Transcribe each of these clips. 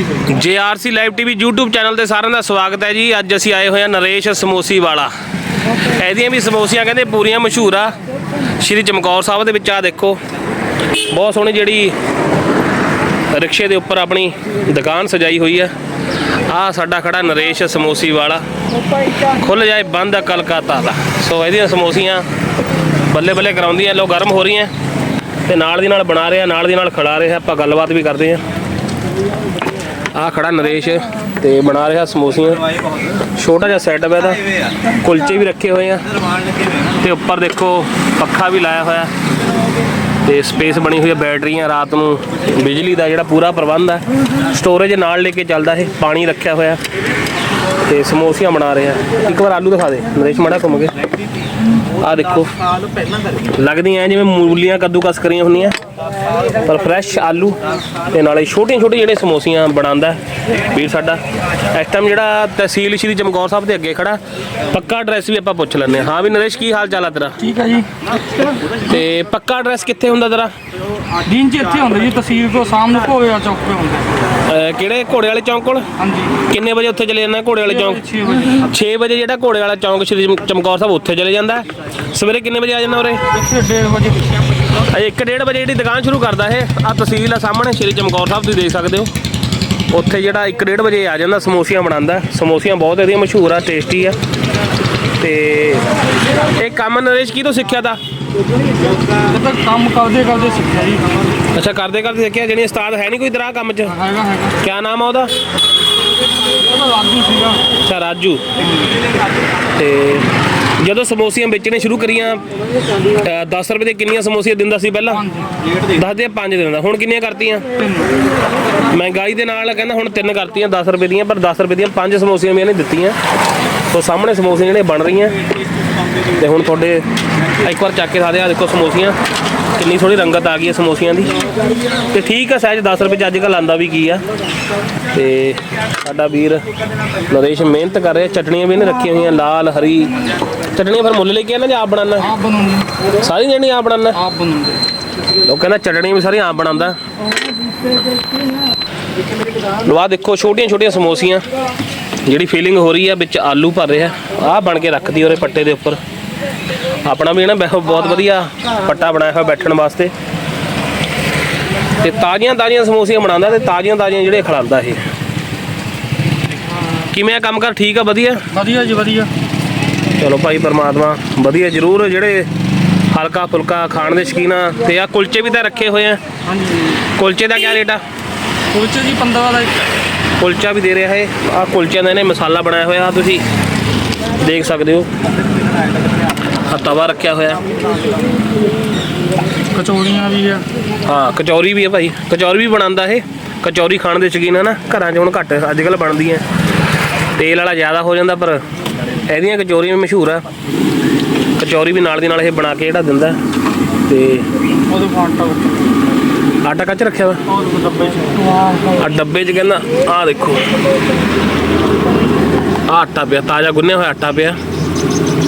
ਜੀ ਸਹੀ JRC live TV YouTube channel ਤੇ ਸਾਰਿਆਂ ਦਾ ਸਵਾਗਤ ਹੈ ਜੀ। ਅੱਜ ਅਸੀਂ ਆਏ ਹੋਏ ਹਾਂ ਨਰੇਸ਼ ਸਮੋਸੀ ਵਾਲਾ ਇਹਦੀਆਂ ਵੀ ਸਮੋਸੀਆਂ ਕਹਿੰਦੇ ਪੂਰੀਆਂ ਮਸ਼ਹੂਰ ਆ। ਸ਼੍ਰੀ ਚਮਕੌਰ ਸਾਹਿਬ ਦੇ ਵਿੱਚ ਆ ਦੇਖੋ। ਬਹੁਤ ਸੋਹਣੀ ਜਿਹੜੀ ਰਿਕਸ਼ੇ ਦੇ ਉੱਪਰ ਆਪਣੀ ਦੁਕਾਨ ਸਜਾਈ ਹੋਈ ਆ ਆ ਸਾਡਾ ਖੜਾ ਨਰੇਸ਼ ਸਮੋਸੀ ਵਾਲਾ ਖੁੱਲ ਜਾਏ, ਬੰਦ ਆ ਕਲਕੱਤਾ ਦਾ। ਸੋ ਇਹਦੀਆਂ ਸਮੋਸੀਆਂ ਬੱਲੇ ਬੱਲੇ ਕਰਾਉਂਦੀਆਂ, ਲੋ ਗਰਮ ਹੋ ਰਹੀਆਂ। ਤੇ ਨਾਲ ਦੀ ਨਾਲ ਬਣਾ ਰਹੇ ਆ ਨਾਲ ਦੀ ਨਾਲ ਖੜਾ ਰਹੇ। ਆ ਆਪਾਂ ਗੱਲਬਾਤ ਵੀ ਕਰਦੇ ਆ ਆ ਖੜਾ ਨਰੇਸ਼ ਤੇ ਬਣਾ ਰਿਹਾ ਸਮੋਸੀਆਂ। ਛੋਟਾ ਜਿਹਾ ਸੈਟਅਪ ਹੈ ਇਹਦਾ। ਕੁਲਚੇ ਵੀ ਰੱਖੇ ਹੋਏ ਆ। ਤੇ ਉੱਪਰ ਦੇਖੋ, ਪੱਖਾ ਵੀ ਲਾਇਆ ਹੋਇਆ। ਤੇ ਸਪੇਸ ਬਣੀ ਹੋਈ ਹੈ ਬੈਟਰੀਆਂ ਰਾਤ ਨੂੰ। ਬਿਜਲੀ ਦਾ ਜਿਹੜਾ ਪੂਰਾ ਪ੍ਰਬੰਧ ਹੈ। ਸਟੋਰੇਜ ਨਾਲ ਲੈ ਕੇ ਚੱਲਦਾ ਇਹ। ਪਾਣੀ ਰੱਖਿਆ ਹੋਇਆ। ਤੇ ਸਮੋਸੀਆਂ ਬਣਾ ਰਹੇ। ਆ ਇੱਕ ਵਾਰ ਆਲੂ ਦਿਖਾ ਦੇ। ਨਰੇਸ਼ ਮੜਾ ਘੁੰਮ ਕੇ। ਆ ਦੇਖੋ। ਲੱਗਦੀਆਂ ਜਿਵੇਂ ਮੂਲੀਆਂ ਕੱਦੂਕਸ ਕਰੀਆਂ ਹੁੰਦੀਆਂ। ਪਰ ਫਰੈਸ਼ ਆਲੂ ਤੇ ਨਾਲੇ ਛੋਟੀਆਂ ਛੋਟੀਆਂ ਜਿਹੜੇ ਸਮੋਸੀਆਂ ਬਣਾਉਂਦਾ ਵੀਰ ਸਾਡਾ। ਇਸ ਟਾਈਮ ਜਿਹੜਾ ਤਹਿਸੀਲ ਸ਼੍ਰੀ ਚਮਕੌਰ ਸਾਹਿਬ ਦੇ ਅੱਗੇ ਖੜਾ ਪੱਕਾ ਐਡਰੈਸ ਵੀ ਆਪਾਂ ਪੁੱਛ ਲੈਂਦੇ ਹਾਂ। ਹਾਂ ਵੀ ਨਰੇਸ਼ ਕੀ ਹਾਲ ਚਾਲ ਆ ਤੇਰਾ? ਠੀਕ ਹੈ ਜੀ। ਤੇ ਪੱਕਾ ਐਡਰੈਸ ਕਿੱਥੇ ਹੁੰਦਾ ਤੇਰਾ? ਦਿਨ ਚ ਇੱਥੇ ਹੁੰਦਾ ਜੀ ਤਹਿਸੀਲ ਸ਼ਾਮ ਨੂੰ ਭੋਇਆ ਚੌਕ ਤੇ ਹੁੰਦਾ। ਅਹ ਕਿਹੜੇ? ਘੋੜੇ ਵਾਲੇ ਚੌਂਕ ਕੋਲ? ਹਾਂਜੀ। ਕਿੰਨੇ ਵਜੇ ਉੱਥੇ ਚਲੇ ਜਾਂਦਾ ਘੋੜੇ ਵਾਲੇ ਚੌਂਕ? 6 ਵਜੇ। 6 ਵਜੇ ਜਿਹੜਾ ਘੋੜੇ ਵਾਲਾ ਚੌਂਕ ਸ਼੍ਰੀ ਚਮ- ਚਮਕੌਰ ਸਾਹਿਬ ਉੱਥੇ ਚਲੇ ਜਾਂਦਾ ਸਵੇਰੇ ਕਿੰਨੇ ਵਜੇ ਆ ਜਾਂਦਾ ਉਰੇ? ਇੱਥੇ 1:30 ਵਜੇ ਅਜੇ 1:30 ਵਜੇ ਜਿਹੜੀ ਦੁਕਾਨ ਸ਼ੁਰੂ ਕਰਦਾ ਇਹ। ਆ ਤਹਿਸੀਲ ਆ ਸਾਹਮਣੇ ਸ਼੍ਰੀ ਚਮਕੌਰ ਸਾਹਿਬ ਤੁਸੀਂ ਦੇਖ ਸਕਦੇ ਹੋ। ਉੱਥੇ ਜਿਹੜਾ 1:30 ਵਜੇ ਆ ਜਾਂਦਾ ਸਮੋਸੀਆਂ ਬਣਾਉਂਦਾ ਸਮੋਸੀਆਂ ਬਹੁਤ ਇਹਦੀਆਂ ਮਸ਼ਹੂਰ ਆ ਟੇਸਟੀ ਆ। ਤੇ ਇਹ ਕੰਮ ਨਰੇਸ਼ ਕੀ ਤੋਂ ਸਿੱਖਿਆ ਤਾ? ਇਹ ਤਾਂ ਕੰਮ ਕਰਦੇ ਕਰਦੇ ਸਿੱਖਿਆ ਜੀ ਅੱਛਾ ਕਰਦੇ ਕਰਦੇ ਸਿੱਖਿਆ ਜਿਹੜੀ ਉਸਤਾਦ ਹੈ ਨਹੀਂ ਕੋਈ ਤੇਰਾ ਕੰਮ 'ਚ? ਹੈਗਾ ਹੈਗਾ। ਕਿਆ ਨਾਮ ਆ ਉਹਦਾ? ਉਹਦਾ ਲਾਗੂ ਸੀਗਾ। ਅੱਛਾ ਰਾਜੂ। ਤੇ ਜਦੋਂ ਸਮੋਸੀਆਂ ਵੇਚਣੇ ਸ਼ੁਰੂ ਕਰੀਆਂ 10 ਰੁਪਏ ਦੇ ਕਿੰਨੀਆਂ ਸਮੋਸੀਆਂ ਦਿੰਦਾ ਸੀ ਪਹਿਲਾਂ? ਦੱਸਦੇ 5 ਦਿੰਦਾ। ਹੁਣ ਕਿੰਨੀਆਂ ਕਰਤੀਆਂ? ਮਹਿੰਗਾਈ ਦੇ ਨਾਲ ਕਹਿੰਦਾ ਹੁਣ ਤਿੰਨ ਕਰਤੀਆਂ 10 ਰੁਪਏ ਦੀਆਂ ਪਰ 10 ਰੁਪਏ ਦੀਆਂ ਪੰਜ ਸਮੋਸੀਆਂ ਵੀ ਇਹਨੇ ਦਿੱਤੀਆਂ। ਸੋ ਸਾਹਮਣੇ ਸਮੋਸੇ ਜਿਹੜੇ ਬਣ ਰਹੀਆਂ। ਤੇ ਹੁਣ ਤੁਹਾਡੇ ਇੱਕ ਵਾਰ ਚੱਕ ਕੇ ਦਿਖਾ ਦੇ ਆ ਦੇਖੋ ਸਮੋਸੀਆਂ। ਕਿੰਨੀ ਸੋਹਣੀ ਰੰਗਤ ਆ ਗਈ ਹੈ ਸਮੋਸੀਆਂ ਦੀ। ਤੇ ਠੀਕ ਆ ਸਾਈਜ਼ 10 ਰੁਪਏ ਚ ਅੱਜ ਕੱਲ੍ਹ ਆਂਦਾ ਵੀ ਕੀ ਆ। ਤੇ ਸਾਡਾ ਵੀਰ ਨਰੇਸ਼ ਮਿਹਨਤ ਕਰ ਰਿਹਾ ਚਟਣੀਆਂ ਵੀ ਇਹਨੇ ਰੱਖੀਆਂ ਹੋਈਆਂ ਲਾਲ ਹਰੀ। ਚਟਣੀਆਂ ਫਿਰ ਮੁੱਲ ਲੈ ਕੇ ਆਣਾ ਜਾਂ ਆਪ ਬਣਾਉਣਾ? ਆਪ ਬਣਾਉਂਦੇ। ਸਾਰੀ ਜਣੀ ਆਪ ਬਣਾਉਣਾ? ਆਪ ਬਣਾਉਂਦੇ। ਉਹ ਕਹਿੰਦਾ ਚਟਣੀ ਵੀ ਸਾਰੀ ਆਪ ਬਣਾਉਂਦਾ। ਲਵਾ ਦੇਖੋ ਛੋਟੀਆਂ ਛੋਟੀਆਂ ਸਮੋਸੀਆਂ। ਜਿਹੜੀ ਫੀਲਿੰਗ ਹੋ ਰਹੀ ਆ ਵਿੱਚ ਆਲੂ ਭਰ ਰਿਹਾ ਆਹ ਬਣ ਕੇ ਰੱਖਦੀ ਉਹਦੇ ਪੱਟੇ ਦੇ ਉੱਪਰ। ਆਪਣਾ ਵੀ ਨਾ ਬਹਿ- ਬਹੁਤ ਵਧੀਆ ਪੱਟਾ ਬਣਾਇਆ ਹੋਇਆ ਬੈਠਣ ਵਾਸਤੇ। ਤੇ ਤਾਜ਼ੀਆਂ ਤਾਜ਼ੀਆਂ ਸਮੋਸੀਆਂ ਬਣਾਉਂਦਾ ਤੇ ਤਾਜ਼ੀਆਂ ਤਾਜ਼ੀਆਂ ਜਿਹੜੇ ਖਿਲਾਉਂਦਾ ਇਹ। ਕਿਵੇਂ ਆ ਕੰਮ ਕਰ? ਠੀਕ ਆ ਵਧੀਆ? ਵਧੀਆ ਜੀ ਵਧੀਆ। ਚਲੋ ਭਾਈ ਪਰਮਾਤਮਾ ਵਧੀਆ ਜਰੂਰ ਜਿਹੜੇ ਹਲਕਾ ਫੁਲਕਾ ਖਾਣ ਦੇ ਸ਼ੌਕੀਨ ਤੇ ਆ ਕੁਲਚੇ ਵੀ ਤਾਂ ਰੱਖੇ ਹੋਏ ਆ। ਹਾਂਜੀ। ਕੁਲਚੇ ਦਾ ਕੀ ਰੇਟ ਆ? ਕੁਲਚੇ ਜੀ 15 ਵਾਲਾ ਇੱਕ। ਕੁਲਚਾ ਵੀ ਦੇ ਰਿਹਾ ਹੈ ਆ ਕੁਲਚਿਆਂ ਦਾ ਇਹਨੇ ਮਸਾਲਾ ਬਣਾਇਆ ਹੋਇਆ ਆ ਤੁਸੀਂ ਦੇਖ ਸਕਦੇ ਹੋ। ਆ ਤਵਾ ਰੱਖਿਆ ਹੋਇਆ। ਕਚੌੜੀਆਂ ਵੀ ਆ। ਹਾਂ ਕਚੌਰੀ ਵੀ ਹੈ ਭਾਈ। ਕਚੌਰੀ ਵੀ ਬਣਾਉਂਦਾ ਇਹ। ਕਚੌਰੀ ਖਾਣ ਦੇ ਸ਼ੌਕੀਨ ਆ ਨਾ ਘਰਾਂ 'ਚ ਹੁਣ ਘੱਟ ਅੱਜ ਕੱਲ ਬਣਦੀਆਂ। ਤੇਲ ਵਾਲਾ ਜ਼ਿਆਦਾ ਹੋ ਜਾਂਦਾ ਪਰ ਇਹਦੀਆਂ ਕਚੌਰੀਆਂ ਵੀ ਮਸ਼ਹੂਰ ਆ। ਕਚੌਰੀ ਵੀ ਨਾਲ ਦੀ ਨਾਲ ਇਹ ਬਣਾ ਕੇ ਜਿਹੜਾ ਦਿੰਦਾ। ਤੇ ਉਹਦੇ ਫਾਂਟਾ ਆਟਾ ਕੱਚ ਰੱਖਿਆ ਵਾ? ਉਹ ਡੱਬੇ ਚ ਆ ਡੱਬੇ 'ਚ ਕਹਿੰਦਾ, ਆਹ ਦੇਖੋ। ਆਹ ਆਟਾ ਪਿਆ, ਤਾਜ਼ਾ ਗੁੰਨਿਆ ਹੋਇਆ ਆਟਾ ਪਿਆ।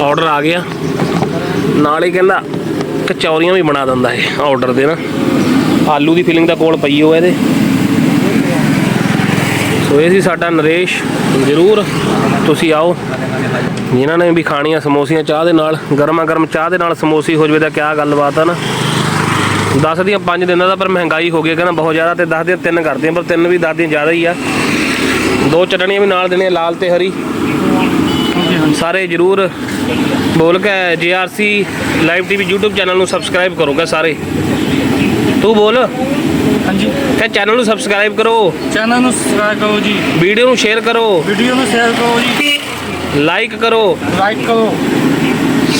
ਆਰਡਰ ਆ ਗਿਆ। ਨਾਲ ਹੀ ਕਹਿੰਦਾ, ਕਚੌਰੀਆਂ ਵੀ ਬਣਾ ਦਿੰਦਾ ਇਹ ਆਰਡਰ ਦੇ ਨਾ। ਆਲੂ ਦੀ ਫੀਲਿੰਗ ਦਾ ਕੋਲ ਪਈ ਹੋ ਇਹਦੇ। ਸੋ ਇਹ ਸੀ ਸਾਡਾ ਨਰੇਸ਼, ਜ਼ਰੂਰ ਤੁਸੀਂ ਆਓ। ਜਿਨ੍ਹਾਂ ਨੇ ਵੀ ਖਾਣੀਆਂ ਸਮੋਸੀਆਂ ਚਾਹ ਦੇ ਨਾਲ, ਗਰਮਾ ਗਰਮ ਚਾਹ ਦੇ ਨਾਲ ਸਮੋਸੀ ਹੋ ਜਵੇ ਤਾਂ ਕਿਆ ਗੱਲਬਾਤ ਆ ਨਾ। 10 ਦੀਆਂ 5 ਦਿਨਾਂ ਦਾ ਪਰ ਮਹਿੰਗਾਈ ਹੋ ਗਈ ਕਹਿੰਦਾ ਬਹੁਤ ਜ਼ਿਆਦਾ ਤੇ 10 ਦੀਆਂ 3 ਕਰਦੀਆਂ ਪਰ 3 ਵੀ 10 ਦੀਆਂ ਜ਼ਿਆਦਾ ਹੀ ਆ। ਦੋ ਚਟਣੀਆਂ ਵੀ ਨਾਲ ਦੇਣੀਆਂ ਲਾਲ ਤੇ ਹਰੀ। ਸਾਰੇ ਜਰੂਰ ਬੋਲ ਕੇ GRC live TV YouTube channel ਨੂੰ ਸਬਸਕ੍ਰਾਈਬ ਕਰੋਗੇ ਸਾਰੇ। ਤੂੰ ਬੋਲ। ਹਾਂਜੀ। ਕਿ ਚੈਨਲ ਨੂੰ ਸਬਸਕ੍ਰਾਈਬ ਕਰੋ। ਚੈਨਲ ਨੂੰ ਸਬਸਕ੍ਰਾਈਬ ਕਰੋ ਜੀ। ਵੀਡੀਓ ਨੂੰ ਸ਼ੇਅਰ ਕਰੋ। ਵੀਡੀਓ ਨੂੰ ਸ਼ੇਅਰ ਕਰੋ ਜੀ। ਲਾਈਕ ਕਰੋ। ਲਾਈਕ ਕਰੋ।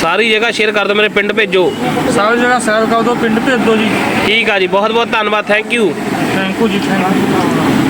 ਸਾਰੀ ਜਗ੍ਹਾ ਸ਼ੇਅਰ ਕਰ ਦਿਓ ਮੇਰੇ ਪਿੰਡ ਭੇਜੋ। ਸਾਰੀ ਜਗ੍ਹਾ ਸ਼ੇਅਰ ਕਰ ਦਿਓ ਪਿੰਡ ਭੇਜ ਦਿਓ ਜੀ। ਠੀਕ ਆ ਜੀ ਬਹੁਤ ਬਹੁਤ ਧੰਨਵਾਦ ਥੈਂਕ ਯੂ ਥੈਂਕ ਯੂ ਜੀ ਥੈਂਕ ਯੂ